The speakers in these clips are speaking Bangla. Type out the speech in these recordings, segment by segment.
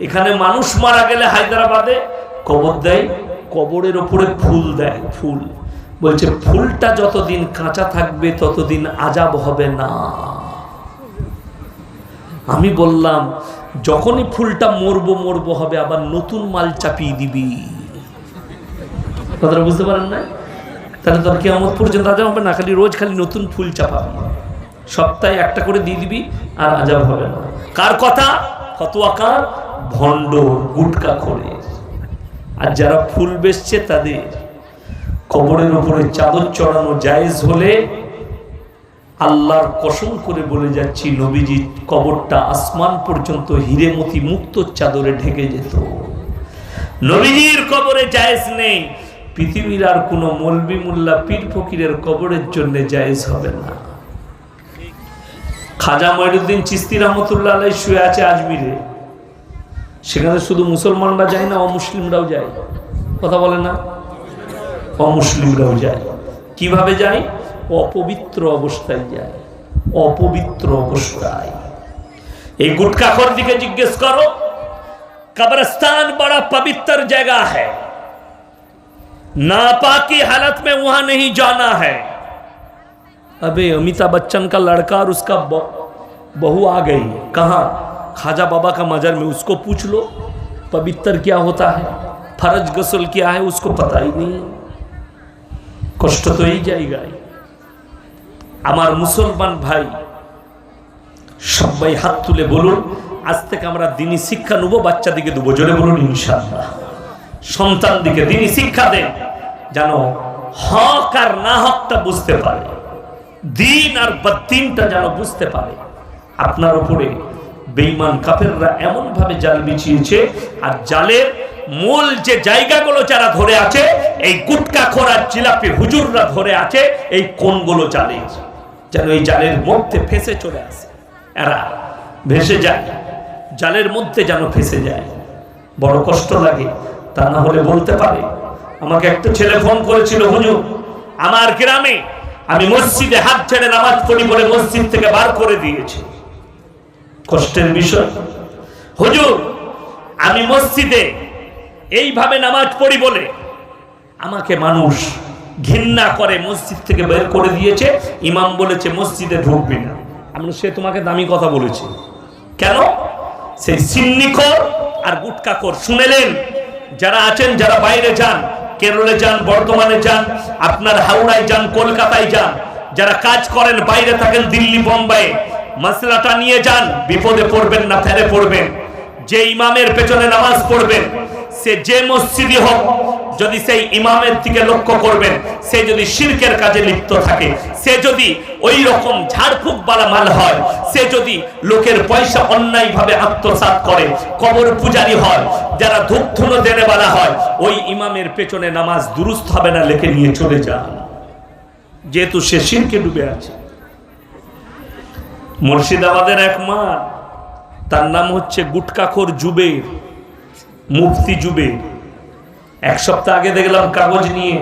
এখানে মানুষ মারা গেলে হায়দ্রাবাদে কবর দেয়, কবরের ওপরে ফুল দেয়, ফুল। বলছে, ফুলটা যতদিন কাঁচা থাকবে, ততদিন আজাব হবে না। আমি বললাম, যখনই ফুলটা মরবো মরবো হবে, আবার নতুন মাল চাপিয়ে দিবি। কথাটা বুঝতে পারেন না তাহলে তোর কেমন পর্যন্ত আজাব হবে না, খালি রোজ খালি নতুন ফুল চাপাবি। সপ্তাহে একটা করে দিয়ে দিবি, আর আজাব হবে না। কার কথা? ফতোয়া কার? ভণ্ড গুটকা করে। আর যারা ফুল বেচছে তাদের কবরের উপরে চাদর চড়ানো জায়েজ হলে আল্লাহর কসম করে বলে যাচ্ছি, নবীজি কবরটা আসমান পর্যন্ত হিরেমতি মুক্ত চাদরে ঢেকে যেত। নবীজির কবরে জায়েজ নেই। পৃথিবীর আর কোনো মলবি মোল্লা পীর ফকিরের কবরের জন্য জায়েজ হবে না। খাজা মহিনুদ্দিন চিস্তি রহমতুল্লাহ শুয়ে আছে আজমিরে। সেখানে শুধু মুসলমানরা যায় না অমুসলিমরাও যায় কথা বলে না অমুসলিমরাও যায় কিভাবে যায় অপবিত্র অবস্থায় যায় অপবিত্র অবস্থায় এই গুটকাখর দিকে জিজ্ঞেস করো कब्रिस्तान बड़ा पवित्र जगह है नापाकी हालत में वहां नहीं जाना है अबे अमिताभ बच्चन का लड़का और उसका ब- बहू आ गई कहा खाजा बाबा का मजर में उसको पूछ लो पवित्र क्या होता है फर्ज गसल क्या है उसको पता ही नहीं কষ্ট তো এই জায়গায় আমার মুসলমান ভাই সবাই হাত তুলে বলুন আজ থেকে আমরা দিনই শিক্ষা নেবো বাচ্চাদিকে দেবো জোরে বলুন ইনশাল্লাহ সন্তান দিকে দিনই শিক্ষা দেন যেন হক আর না হকটা বুঝতে পারে দিন আর বদিনটা যেন বুঝতে পারে আপনার উপরে বেঈমান কাফেররা এমন ভাবে জাল বিছিয়েছে, আর জালের মূল যে জায়গাগুলো যারা ধরে আছে, এই গুটকা খোরার জিলাপি হুজুররা ধরে আছে, এই কোনগুলো জালে। যেন এই জালের মধ্যে ফেসে চলে আসে। এরা ভেসে যায়। জালের মধ্যে যেন ফেসে যায়। বড় কষ্ট লাগে, তা না হলে বলতে পারে, আমাকে একটা ছেলে ফোন করেছিল, হুজুর, আমার গ্রামে আমি মসজিদে হাত ছেড়ে নামাজ পড়ি বলে মসজিদ থেকে বার করে দিয়েছি। কষ্টের বিষয়। হুজুর, আমি মসজিদে এইভাবে নামাজ পড়ি বলে আমাকে মানুষ ঘৃণা করে মসজিদ থেকে বের করে দিয়েছে। ইমাম বলেছে, মসজিদে ঢুকবি না। আমি সে তোমাকে দামি কথা বলেছে। কেন? সেই সিন্নিখর আর গুটকাকর শুনেলেন? যারা আছেন, যারা বাইরে যান, কেরলে যান, বর্ধমানে যান, আপনার হাওড়ায় যান, কলকাতায় যান, যারা কাজ করেন, বাইরে থাকেন দিল্লি বোম্বাই মশলাটা নিয়ে যান, বিপদে পড়বেন না ফেরে পড়বেন। যে ইমামের পেছনে নামাজ পড়বেন, সে যে মসজিদই হোক, যদি সেই ইমামের দিকে লক্ষ্য করবেন, সে যদি শিরকের কাজে লিপ্ত থাকে, সে যদি ওই রকম ঝাড়ফুঁক মাল হয়, সে যদি লোকের পয়সা অন্যায় ভাবে আত্মসাৎ করে, কবর পূজারি হয়, যারা ধূপ দেনে বালা হয়, ওই ইমামের পেছনে নামাজ দুরুস্ত হবে না, লেখে নিয়ে চলে যান। যেহেতু সে শিরকে ডুবে আছে। মুর্শিদাবাদের এক মা তার নাম হচ্ছে গুটকাখোর জুবের, মুফতি জুবের। এক সপ্তাহ আগে দেখলাম কাগজ নিয়ে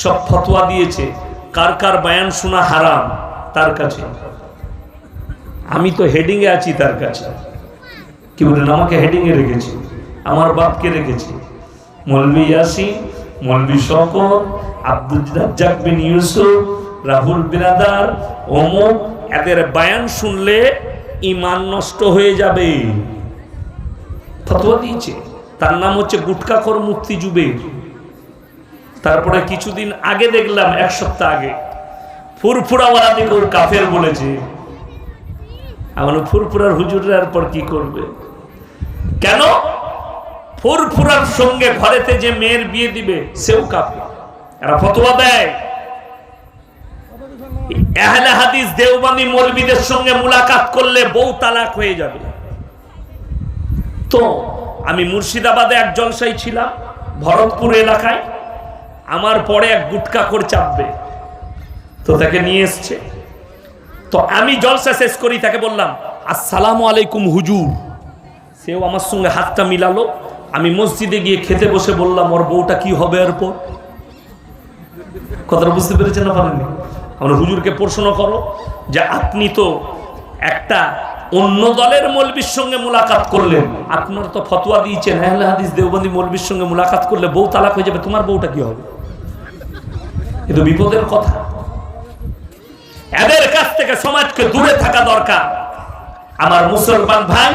সব ফতোয়া দিয়েছে, কার কার বায়ান শোনা হারাম, তার কাছে। আমি তো হেডিং এ আছি তার কাছে। কি বলেন আমাকে হেডিং এ রেখেছে, আমার বাপকে রেখেছে। মৌলবি ইয়াসিন মৌলবি শকর আব্দুল রাজ্জাক বিন ইউসুফ রাহুল বিরাদার অমুক, এদের বায়ান শুনলে ইমান নষ্ট হয়ে যাবে। ফতোয়া দিয়েছে। তার নাম হচ্ছে গুটকাখর মুক্তি জুবের। তারপরে কিছুদিন আগে দেখলাম, এক সপ্তাহ আগে ফুরফুরাওয়ালা দিকে কাফের বলেছে। আমার ফুরফুরার হুজুরের পর কি করবে? কেন? ফুরফুরার সঙ্গে ঘরেতে যে মেয়ের বিয়ে দিবে, সেও কাফের। এরা ফতোয়া দেয়। এহলে হাদিস দেওবানি মৌলবীদের সঙ্গে মুলাকাত করলে বউ তালাক হয়ে যাবে। তো আমি মুর্শিদাবাদে এক জলসাই ছিলাম, ভরতপুর এলাকায়। আমার পরে এক গুটকা করে চাপবে। তো তাকে নিয়ে এসছে। তো আমি জলসা শেষ করি, তাকে বললাম, আসসালামু আলাইকুম হুজুর। সেও আমার সঙ্গে হাতটা মিলালো। আমি মসজিদে গিয়ে খেতে বসে বললাম, ওর বউটা কি হবে এরপর? কথাটা বুঝতে পেরেছেন না পারেননি? আমরা হুজুরকে প্রশ্ন করো যে আপনি তো একটা অন্য দলের মলবির সঙ্গে মোলাকাত করলেন। আপনার তো ফতোয়া দিয়েছেন আহলে হাদিস দেওবন্দি মলবির সঙ্গে মোলাকাত করলে বউ তালাক হয়ে যাবে, তোমার বউটা কি হবে? এ তো বিপদের কথা। এদের কাছ থেকে সমাজকে দূরে থাকা দরকার। আমার মুসলমান ভাই,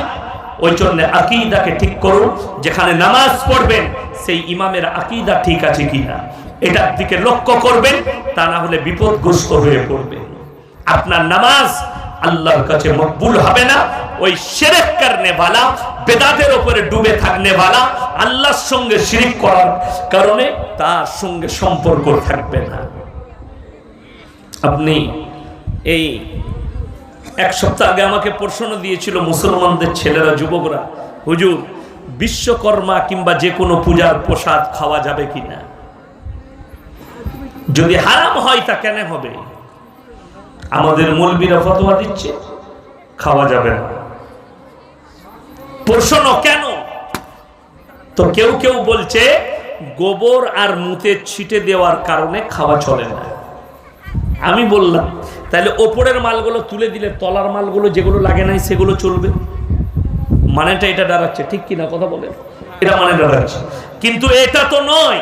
ওই জন্য আকিদাকে ঠিক করুন, যেখানে নামাজ পড়বেন, সেই ইমামের আকিদা ঠিক আছে কিনা। এটার দিকে লক্ষ্য করবেন, তা না হলে বিপদগ্রস্ত হয়ে পড়বে। আপনার নামাজ আল্লাহর কাছে মকবুল হবে না। ওই সেরেক কারণে ভালা বেদাতের ওপরে ডুবে থাকলে ভালা আল্লাহর সঙ্গে শিরিক করার কারণে তার সঙ্গে সম্পর্ক থাকবে না। আপনি এই এক সপ্তাহ আগে আমাকে প্রশ্ন দিয়েছিল মুসলমানদের ছেলেরা, যুবকরা, হুজুর, বিশ্বকর্মা কিংবা যে কোনো পূজার প্রসাদ খাওয়া যাবে কিনা? যদি হারাম হয় তা কেন হবে? আমাদের মলবিরা ফতোয়া দিচ্ছে, খাওয়া যাবে না। প্রশ্ন, কেন? তো কেউ কেউ বলছে, গোবর আর মুতে ছিটে দেওয়ার কারণে খাওয়া চলে না। আমি বললাম, তাহলে ওপরের মালগুলো তুলে দিলে, তলার মালগুলো যেগুলো লাগে নাই সেগুলো চলবে? মানেটা এটা দাঁড়াচ্ছে, ঠিক কিনা কথা বলে এটা মানে দাঁড়াচ্ছে। কিন্তু এটা তো নয়।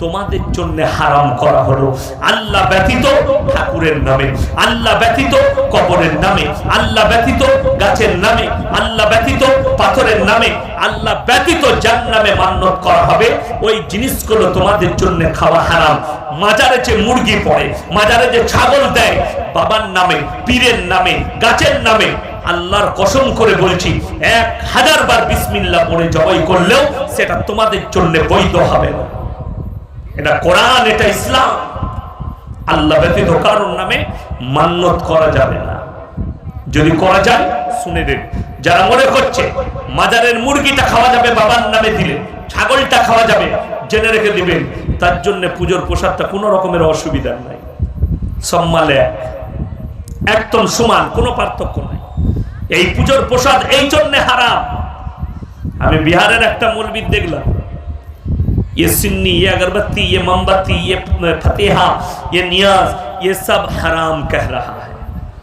তোমাদের জন্য হারাম করা হলো। আল্লাহ ব্যতীত ঠাকুরের নামে, আল্লাহ ব্যতীত কবরের নামে, আল্লাহ ব্যতীত গাছের নামে, আল্লাহ ব্যতীত পাথরের নামে, আল্লাহ ব্যতীত যার নামে মান্যত করা হবে, ওই জিনিসগুলো তোমাদের জন্য খাওয়া হারাম। মাজারে যে মুরগি পড়ে, মাজারে যে ছাগল দেয়, বাবার নামে, পীরের নামে, গাছের নামে, আল্লাহর কসম করে বলছি, এক হাজার বার বিসমিল্লাহ পড়ে জবাই করলেও সেটা তোমাদের জন্য বৈধ হবে না। এটা কোরআন, এটা ইসলাম। আল্লাহ ব্যতীত কারোর নামে মান্যত করা যাবে না। যদি করা যায়, শুনে দেন যারা মনে করছে মাজারের মুরগিটা খাওয়া যাবে, বাবার নামে দিলে, ছাগলটা খাওয়া যাবে, জেনে রেখে দিবেন, তার জন্য পুজোর প্রসাদটা কোনো রকমের অসুবিধা নাই। সম্মালে এক। একদম সমান, কোনো পার্থক্য নাই। এই পুজোর প্রসাদ এই জন্যে হারাম। আমি বিহারের একটা মলবিদ দেখলাম। ये सिन्नी ये अगरबत्ती ये मोमबत्ती ये फतेहा ये नियाज ये सब हराम कह रहा है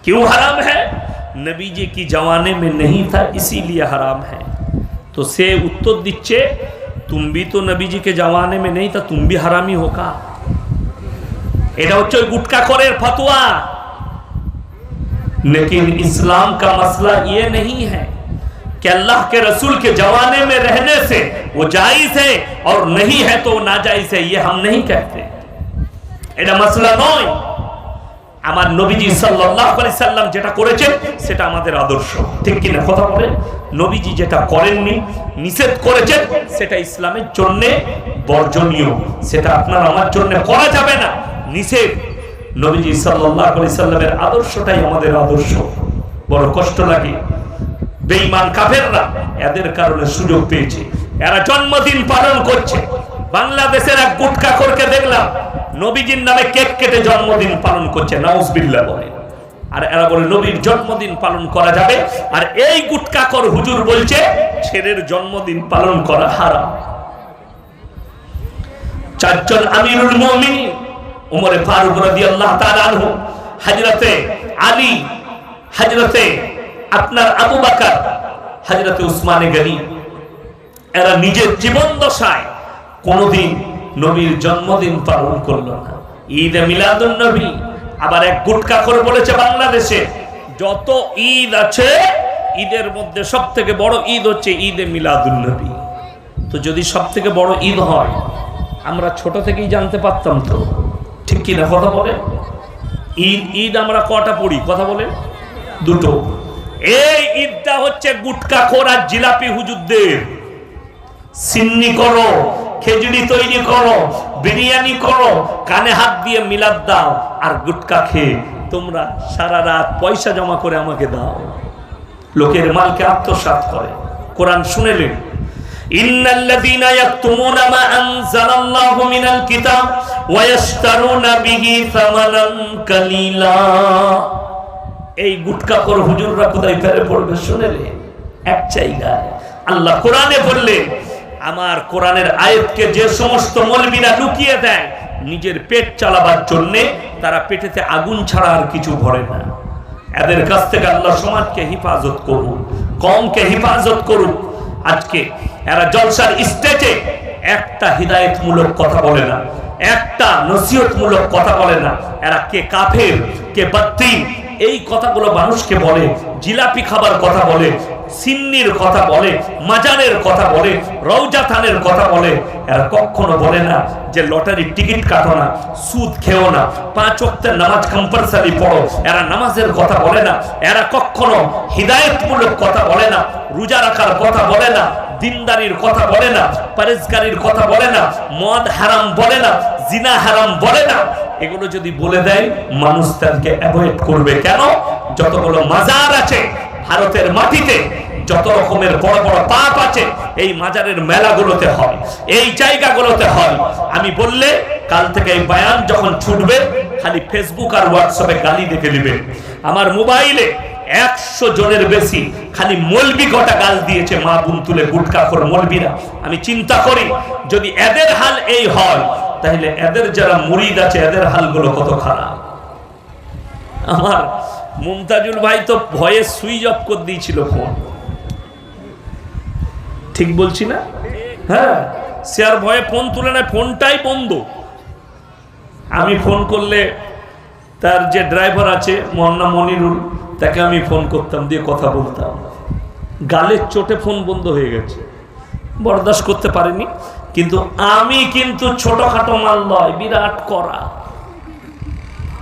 क्यों हराम है नबी जी की जमाने में नहीं था इसीलिए हराम है तो से उत्तर दीचे तुम भी तो नबी जी के जमाने में नहीं था तुम भी हरामी हो का এটা হচ্ছে ওই গুটকা করের ফতোয়া लेकिन इस्लाम का मसला ये नहीं है कि अल्लाह के रसूल के जमाने में रहने से वो जायज है और नहीं है तो वो नाजायज है ये हम नहीं कहते এটা মাসলা নয় আমার নবীজি সাল্লাল্লাহু আলাইহি সাল্লাম যেটা করেছেন সেটা আমাদের আদর্শ ঠিক কি না কথা বলেন নবীজি যেটা করেননি নিষেধ করেছেন সেটা ইসলামের জন্য বর্জনীয় সেটা আপনার আমার জন্য করা যাবে না নিষেধ নবীজি সাল্লাল্লাহু আলাইহি সাল্লামের আদর্শটাই আমাদের আদর্শ বড় কষ্ট লাগে বেঈমান কাফেররা এদের কারণে সুযোগ পেয়েছে। এরা জন্মদিন পালন করছে। বাংলাদেশের এক গুটকা করকে দেখলাম, নবীজির নামে কেক কেটে জন্মদিন পালন করছে, নাউজবিল্লাহ বলে। আর এরা বলে, নবীর জন্মদিন পালন করা যাবে, আর এই গুটকা কর হুজুর বলছে, ছেলের জন্মদিন পালন করা হারাম। চারজন আমিরুল মুমিনিন, উমরে ফারুক রাদিয়াল্লাহু তাআলা আনহু হযরতে আলী হযরতে আপনার আবু বকর, হযরতে উসমানে গনি, এরা নিজের জীবন দশায় কোনোদিন নবীর জন্মদিন পালন করল না। ঈদ মিলাদুন নবী, আবার এক গুটকা করে বলেছে বাংলাদেশে, যত ঈদ আছে, ঈদের মধ্যে সব থেকে বড় ঈদ হচ্ছে ঈদে মিলাদুন নবী। তো যদি সব থেকে বড় ঈদ হয়, আমরা ছোট থেকেই জানতে পারতাম তো। ঠিক কি না কথা বলে? ঈদ ঈদ আমরা কটা পড়ি? কথা বলে? দুটো। এই ঈদটা হচ্ছে গুটকা খোর জিলাপি হুজুরদের। সিন্নি করো, খেজুরি তৈরি করো, বিরিয়ানি করো, কানে হাত দিয়ে মিলাদ দাও আর গুটকা খেয়ে তোমরা সারা রাত পয়সা জমা করে আমাকে দাও। লোকের মালকে আত্মসাৎ করে। কোরআন শুনেলেন কালীলা। এই গুটকাখোর হুজুররা কোথায় ফেরে পড়বে শুনেলে এক জায়গায়। আল্লাহ কোরআনে বললে, আমার কোরআনের আয়াতকে যে সমস্ত মলবিরা লুকিয়ে দেয়, নিজের পেট চালাবার জন্যে তারা পেটেতে আগুন ছাড়া আর কিছু ভরে না। এদের কাছ থেকে আল্লাহ সমাজকে হেফাজত করুন কমকে হেফাজত করুন। আজকে এরা জলসার স্টেজে একটা হৃদায়তমূলক কথা বলে না, একটা নসিহতমূলক কথা বলে না। এরা কে কাফের, কে বাত্তি এই কথাগুলো মানুষকে বলে, জিলাপি খাবার কথা বলে, সিন্নির কথা বলে, মাজানের কথা বলে রৌজা থানের কথা বলে। এরা কখনো বলে না যে লটারির টিকিট কাটো না, সুদ খেও না, পাঁচ ওয়াক্তের নামাজ কম্পালসারি পড়ো। এরা নামাজের কথা বলে না। এরা কখনো হৃদায়তমূলক কথা বলে না, রোজা রাখার কথা বলে না। দিনদারির কথা বলে না, পারেজগারির কথা বলে না, মদ হারাম বলে না, জিনা হারাম বলে না। এগুলো যদি বলে দেয়, মানুষ তাদেরকে অ্যাভয়েড করবে। কেন? যতগুলো মাজার আছে ভারতের মাটিতে, যত রকমের বড় বড় পাপ আছে, এই মাজারের মেলাগুলোতে হয়, এই জায়গাগুলোতে হয়। আমি বললে, কাল থেকে এই বায়ান যখন ছুটবে, খালি ফেসবুক আর হোয়াটসঅ্যাপে গালি দেখে নেবে আমার মোবাইলে একশো জনের বেশি খালি মলবি কটা গাল দিয়েছে মা বুন তুলে, গুটকা করে মলবিরা। আমি চিন্তা করি, যদি এদের হাল এই হয়, তাহলে এদের যারা মুরিদ আছে, এদের হালগুলো কত খারাপ। আমার মুমতাজুল ভাই তো ভয়ে সুইচ অফ করে দিয়েছিল ফোন। ঠিক বলছি না? হ্যাঁ সে আর ভয়ে ফোন তুলে নেয়, ফোনটাই বন্ধ। আমি ফোন করলে তার যে ড্রাইভার আছে, মোহান্না মনিরুল তাকে আমি ফোন করতাম, দিয়ে কথা বলতাম। গালের চোটে ফোন বন্ধ হয়ে গেছে। বরদাস্ত করতে পারিনি। কিন্তু আমি কিন্তু ছোটখাটো মাল নয়, বিরাট করা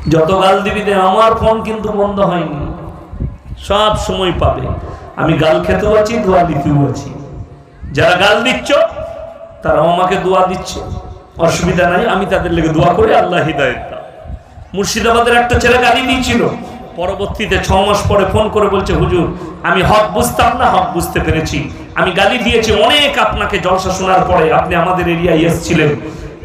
যত গাল দিবি দে, আমার ফোন কিন্তু বন্ধ হয়নি। সব সময় পাবে। আমি গাল খেতেও আছি, দোয়া দিতেও আছি। যারা গাল দিচ্ছ তারা আমাকে দোয়া দিচ্ছে। অসুবিধা নাই, আমি তাদের লেগে দোয়া করে আল্লাহ হৃদায়ত মুর্শিদাবাদের একটা ছেলে গালি দিয়েছিল। পরবর্তীতে ছ মাস পরে ফোন করে বলছে, হুজুর, আমি হক বুঝতাম না, হক বুঝতে পেরেছি। আমি গালি দিয়েছি অনেক আপনাকে জলসা শোনার পরে, আপনি আমাদের এরিয়ায় এসেছিলেন,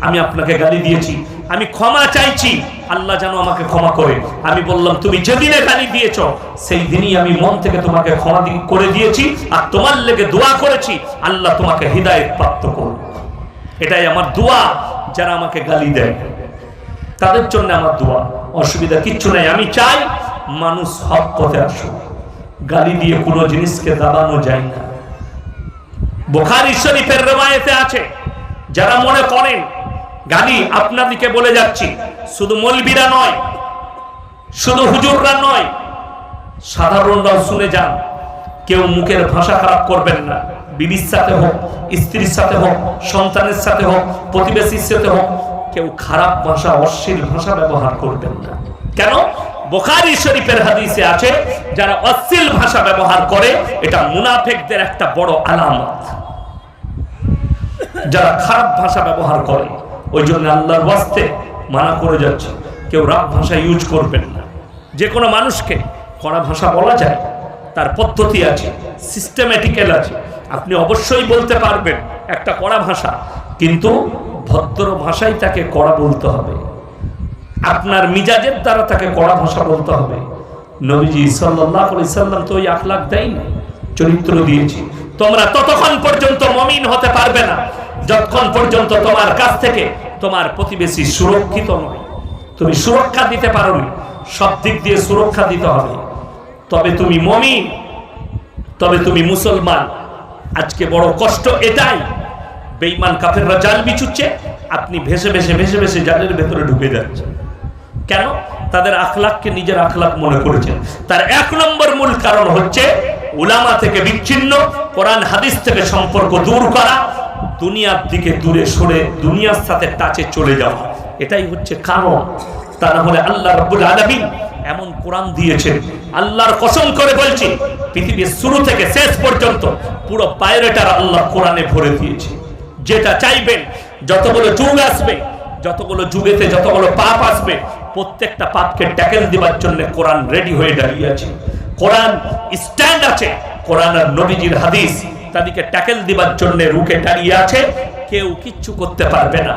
আমি আপনাকে গালি দিয়েছি। আমি ক্ষমা চাইছি, আল্লাহ যেন আমাকে ক্ষমা করে। আমি বললাম, তুমি যেদিনে গালি দিয়েছ, সেই দিনই আমি মন থেকে তোমাকে ক্ষমা করে দিয়েছি আর তোমার লেগে দোয়া করেছি। আল্লাহ তোমাকে হৃদায়ত প্রাপ্ত করুন এটাই আমার দোয়া, যারা আমাকে গালি দেয়। তাদের জন্য আমার দোয়া। অসুবিধা কিচ্ছু নাই। আমি চাই মানুষ হক পথে আসুক। গালি দিয়ে কোনো জিনিসকে দাবানো যায় না। বোখারি শরীফের রেওয়ায়েতে আছে, যারা মনে করেন, গালি আপনাদিকে বলে যাচ্ছি, শুধু মলবিরা নয়, শুধু হুজুররা নয়, সাধারণরাও শুনে যান, কেউ মুখের ভাষা খারাপ করবেন না। বিবির সাথে হোক, স্ত্রীর সাথে হোক, সন্তানের সাথে হোক, প্রতিবেশীর সাথে হোক, কেউ খারাপ ভাষা, অশ্লীল ভাষা ব্যবহার করবেন না। কেন? বোখারি শরীফের হাদিসে আছে, যারা অশ্লীল ভাষা ব্যবহার করে, এটা মুনাফেকদের একটা বড় আলামত। যারা খারাপ ভাষা ব্যবহার করে, ওই জন্য আল্লাহর ওয়াস্তে মানা করে যাচ্ছে। কেউ রাগ ভাষা ইউজ করবেন না। যে কোনো মানুষকে কড়া ভাষা বলা যায়, তার পদ্ধতি আছে সিস্টেমেটিক্যাল আছে। আপনি অবশ্যই বলতে পারবেন একটা কড়া ভাষা, কিন্তু ভদ্র ভাষাই তাকে কড়া বলতে হবে। আপনার মিজাজের দ্বারা তাকে কড়া ভাষা বলতে হবে। নবীজি সাল্লাহ সাল্লাম তো ওই আখলাখ দেয়নি, চরিত্র দিয়েছি। তোমরা ততক্ষণ পর্যন্ত মমিন হতে পারবে না, যতক্ষণ পর্যন্ত তোমার কাছ থেকে তোমার প্রতিবেশী সুরক্ষিত নয়। তুমি সুরক্ষা দিতে পারো সব দিক দিয়ে সুরক্ষা দিতে হবে। তবে তুমি মমিন, তবে তুমি মুসলমান। আজকে বড় কষ্ট এটাই বেইমান কাফেররা জাল বিছুচ্ছে, আপনি ভেসে ভেসে ভেসে ভেসে জালের ভেতরে ঢুকে যাচ্ছেন। কেন? তাদের আখলাককে নিজের আখলাক মনে করেছেন। তার এক নম্বর মূল কারণ হচ্ছে উলামা থেকে বিচ্ছিন্ন, কোরআন, হাদিস থেকে সম্পর্ক দূর করা, দুনিয়ার দিকে দূরে সরে দুনিয়ার সাথে টাচে চলে যাওয়া। এটাই হচ্ছে কারণ। তা না হলে আল্লাহ রব্বুল আলামিন এমন কোরআন দিয়েছেন। আল্লাহর কসম করে বলছি, পৃথিবীর শুরু থেকে শেষ পর্যন্ত পুরো পায়রেটার আল্লাহ কোরআনে ভরে দিয়েছে। যেটা চাইবেন, যতগুলো যুগ আসবে, যতগুলো যুগেতে যতগুলো পাপ আসবে প্রত্যেকটা পাপকে ট্যাকেল দেবার জন্য কোরআন রেডি হয়ে দাঁড়িয়ে আছে কোরআন স্ট্যান্ড আছে। কোরআন আর নবীজির হাদিস। তাদেরকে ট্যাকেল দিবার জন্য রুখে দাঁড়িয়ে আছে। কেউ কিচ্ছু করতে পারবে না।